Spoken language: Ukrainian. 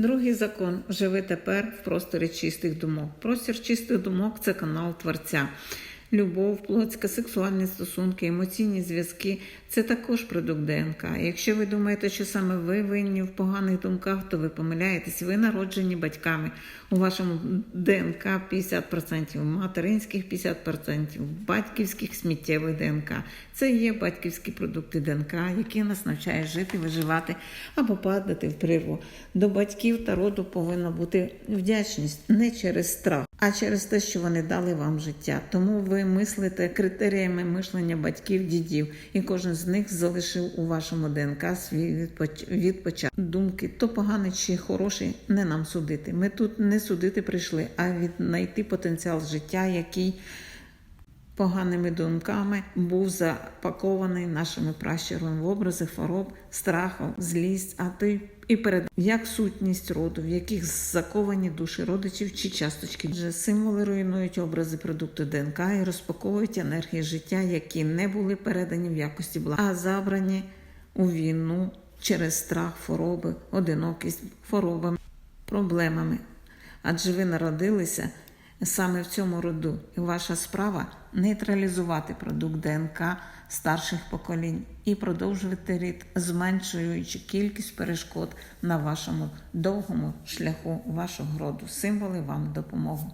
Другий закон живи тепер в просторі чистих думок. Простір чистих думок це канал Творця. Любов, плотська, сексуальні стосунки, емоційні зв'язки це також продукт ДНК. Якщо ви думаєте, що саме ви винні в поганих думках, то ви помиляєтесь. Ви народжені батьками. У вашому ДНК 50%, материнських 50%, батьківських сміттєвих ДНК. Це є батьківські продукти ДНК, які нас навчають жити, виживати або падати в прірву. До батьків та роду повинна бути вдячність не через страх, а через те, що вони дали вам життя. Тому ви мислите критеріями мишлення батьків, дідів, і кожен з них залишив у вашому ДНК свій відпоч... відпочаток. думки. То поганий чи хороші, не нам судити. Ми тут не судити прийшли, а віднайти потенціал життя, який поганими думками був запакований нашими пращурами в образи хвороб, страху, злість, а й і перед як сутність роду, в яких заковані душі родичів чи часточки. Вже символи руйнують образи продукту ДНК і розпаковують енергії життя, які не були передані в якості блага, а забрані у війну через страх, хвороби, одинокість, хворобами, проблемами. Адже ви народилися саме в цьому роду, і ваша справа нейтралізувати продукт ДНК старших поколінь і продовжувати рід, зменшуючи кількість перешкод на вашому довгому шляху вашого роду. Символи вам допомогу.